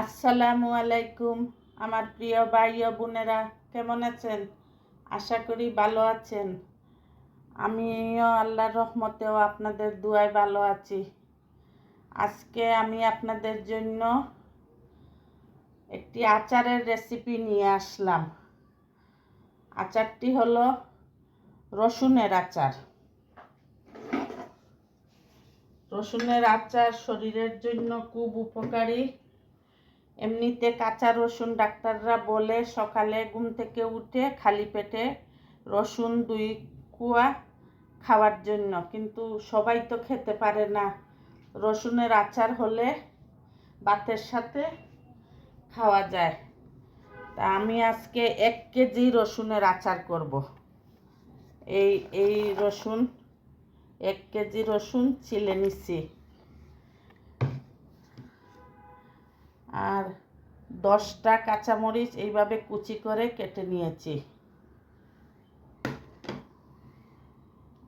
আসসালামু আলাইকুম, আমার প্রিয় ভাই ও বোনেরা, কেমন আছেন? আশা করি ভালো আছেন। আমিও আল্লাহর রহমতেও আপনাদের দুয়ায় ভালো আছি। আজকে আমি আপনাদের জন্য একটি আচারের রেসিপি নিয়ে আসলাম। আচারটি হলো রসুনের আচার। রসুনের আচার শরীরের জন্য খুব উপকারী। এমনিতে কাঁচা রসুন ডাক্তাররা বলে সকালে ঘুম থেকে উঠে খালি পেটে রসুন দুই কুয়া খাওয়ার জন্য। কিন্তু সবাই তো খেতে পারে না। রসুনের আচার হলে ভাতের সাথে খাওয়া যায়। তা আমি আজকে এক কেজি রসুনের আচার করব। এই এই রসুন, এক কেজি রসুন ছিলে নিচ্ছি আর দশটা কাঁচামরিচ এইভাবে কুচি করে কেটে নিয়েছি।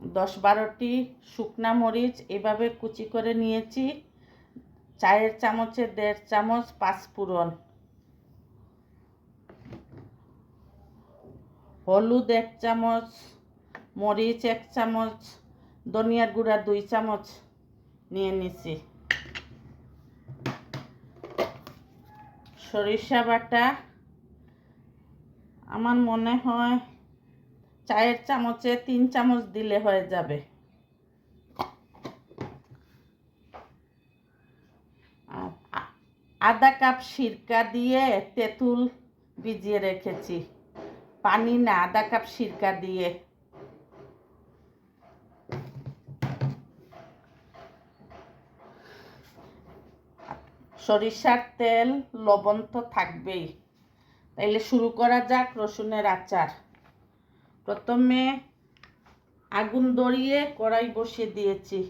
দশ বারোটি শুকনা মরিচ এইভাবে কুচি করে নিয়েছি। চায়ের চামচে দেড় চামচ পাঁচ পাঁচফোড়ন হলুদ এক চামচ, মরিচ এক চামচ, ধনিয়ার গুঁড়া দুই চামচ নিয়ে নিছি। সরিষা বাটা। আমার মনে হয় চায়ের চামচে তিন চামচ দিলে হয়ে যাবে। আধা কাপ সিরকা দিয়ে তেঁতুল ভিজিয়ে রেখেছি। পানি না, আধা কাপ সিরকা দিয়ে। সরিষার তেল, লবণ তো থাকবেই। তাইলে শুরু করা যাক রসুনের আচার। প্রথমে আগুন ধরিয়ে কড়াই বসিয়ে দিয়েছি।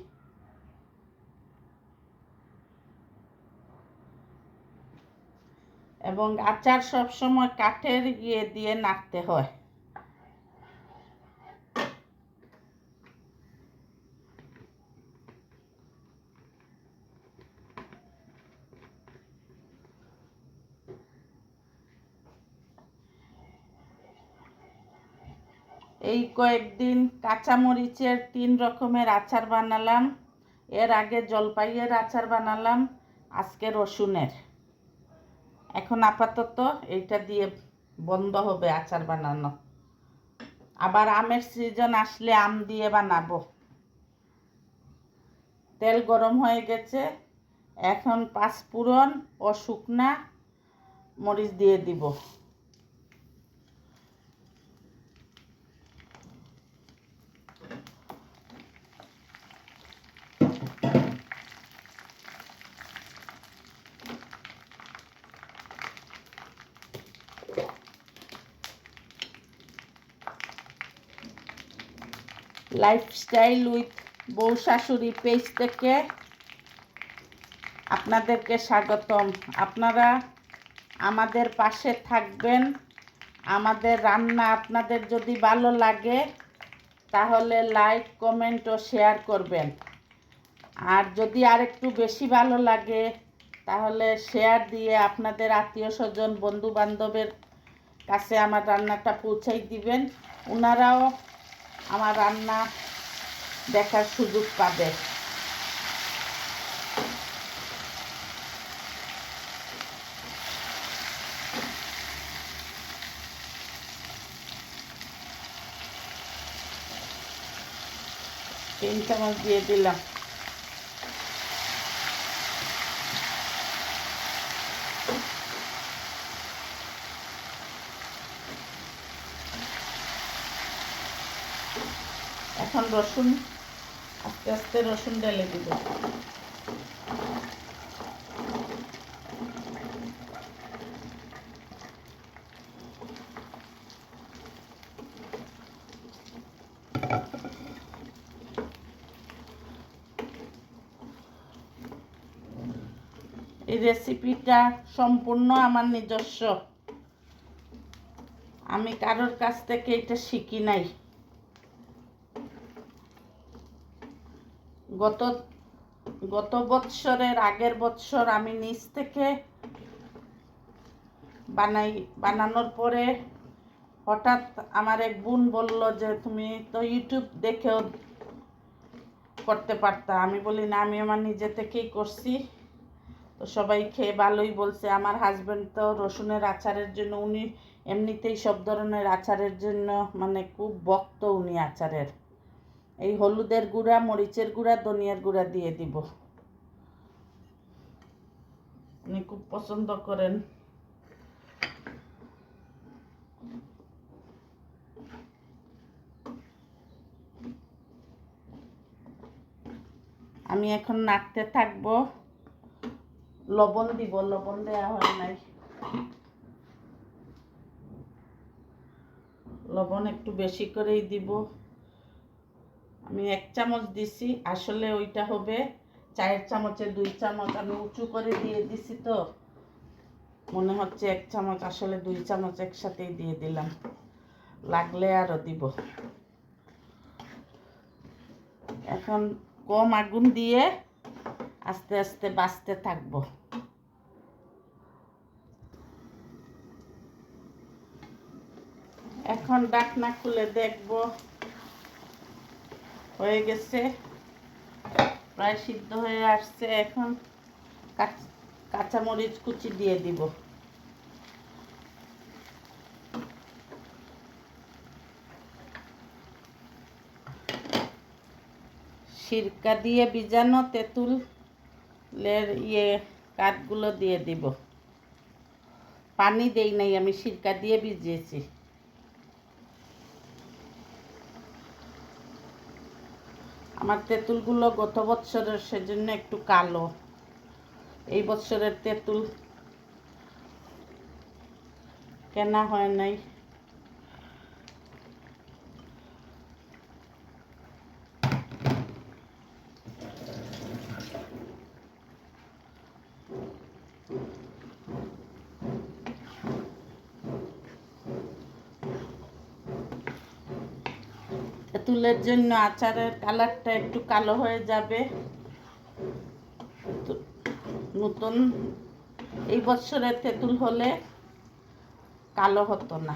এবং আচার সব সময় কাঠের ইয়ে দিয়ে নাড়তে হয়। এই কয়েকদিন কাঁচামরিচের তিন রকমের আচার বানালাম। এর আগে জলপাইয়ের আচার বানালাম, আজকে রসুনের। এখন আপাতত এইটা দিয়ে বন্ধ হবে আচার বানানো। আবার আমের সিজন আসলে আম দিয়ে বানাবো। তেল গরম হয়ে গেছে, এখন পাঁচ পাঁচফোড়ন ও শুকনা মরিচ দিয়ে দিব। লাইফস্টাইল উইথ বউ শাশুড়ি পেজ থেকে আপনাদেরকে স্বাগতম। আপনারা আমাদের পাশে থাকবেন। আমাদের রান্না আপনাদের যদি ভালো লাগে, তাহলে লাইক কমেন্ট ও শেয়ার করবেন। আর যদি আরেকটু বেশি ভালো লাগে, তাহলে শেয়ার দিয়ে আপনাদের আত্মীয় স্বজন বন্ধু বান্ধবের কাছে আমার রান্নাটা পৌঁছাই দিবেন। ওনারাও আমার রান্না দেখার সুযোগ পাবে। তিন চামচ দিয়ে দিলাম। এখন রসুন, আস্তে আস্তে রসুন ঢেলে দিব। এই রেসিপিটা সম্পূর্ণ আমার নিজস্ব। আমি কারোর কাছ থেকে এটা শিখি নাই। গত গত বৎসরের আগের বৎসর আমি নিজ থেকে বানাই, বানানোর পরে হঠাৎ আমার এক বোন বলল যে, তুমি তো ইউটিউব দেখেও করতে পারতা। আমি বলি, না, আমি আমার নিজে থেকেই করছি। তো সবাই খেয়ে ভালোই বলছে। আমার হাজব্যান্ড তো রসুনের আচারের জন্য, উনি এমনিতেই সব ধরনের আচারের জন্য মানে খুব ভক্ত উনি আচারের। এই হলুদের গুঁড়া, মরিচের গুঁড়া, ধনিয়ার গুঁড়া দিয়ে দিব। উনি খুব পছন্দ করেন। আমি এখন নাড়তে থাকব। লবণ দিব, লবণ দেওয়া হয় নাই। লবণ একটু বেশি করেই দিব। আমি এক চামচ দিছি, আসলে ওইটা হবে চায়ের চামচে দুই চামচ। আমি উঁচু করে দিয়ে দিছি তো, মনে হচ্ছে এক চামচ, আসলে দুই চামচ একসাথেই দিয়ে দিলাম। লাগলে আরও দিব। এখন কম আগুন দিয়ে আস্তে আস্তে বাঁচতে থাকব। এখন ডাকনা খুলে দেখব। হয়ে গেছে। প্রায় সিদ্ধ হয়ে আসছে। এখন কাঁচ- কাঁচামরিচ কুচি দিয়ে দিব। সিরকা দিয়ে ভিজানো তেঁতুলের ইয়ে কাঠগুলো দিয়ে দিব। পানি দেই নাই, আমি সিরকা দিয়ে ভিজিয়েছি। আমার তেঁতুলগুলো গত বছরের সেজন্য একটু কালো। এই বছরের তেঁতুল কেনা হয় নাই। তেঁতুলের জন্য আচারের কালারটা একটু কালো হয়ে যাবে। নতুন এই বছরের তেঁতুল হলে কালো হতো না।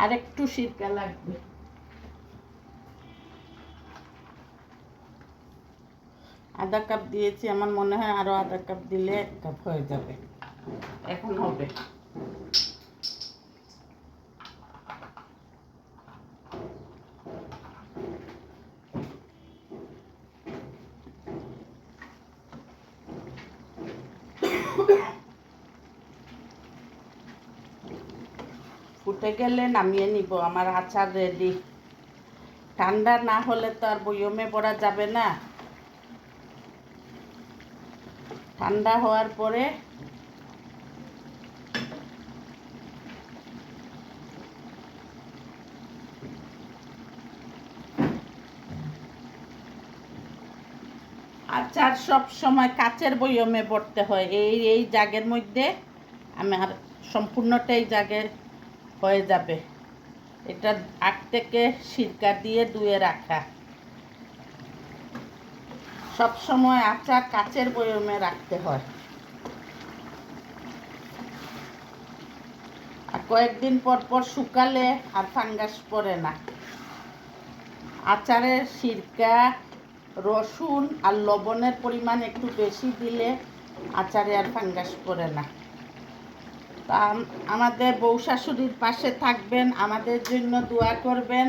আর একটু সিরকা লাগবে। আধা কাপ দিয়েছি আমার মনে হয় আরও আধা কাপ দিলে এক কাপ হয়ে যাবে। এখন হবে। ফুটে গেলে নামিয়ে নিব, আমার আচার রেডি ঠান্ডা না হলে তো আর বয়মে পড়া যাবে না। ঠান্ডা হওয়ার পরে আচার সব সময় কাচের বয়মে পড়তে হয়। এই এই জাগের মধ্যে আমার সম্পূর্ণটাই জাগের হয়ে যাবে। এটা আগ থেকে সিরকা দিয়ে ধুয়ে রাখা। সব সময় আচার কাচের বয়মে রাখতে হয়। আর কয়েকদিন পর পর শুকালে আর ফাঙ্গাস পড়ে না। আচারের সিরকা, রসুন আর লবণের পরিমাণ একটু বেশি দিলে আচারে আর ফাঙ্গাস পড়ে না। তা আমাদের বউ শাশুড়ির পাশে থাকবেন, আমাদের জন্য দোয়া করবেন।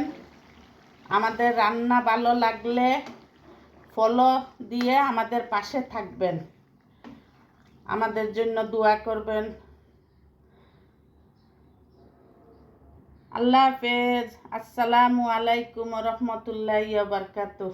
আমাদের রান্না ভালো লাগলে ফলো দিয়ে আমাদের পাশে থাকবেন। আমাদের জন্য দোয়া করবেন। আল্লাহ হাফেজ। আসসালামু আলাইকুম রহমতুল্লাহ বারকাতুহ।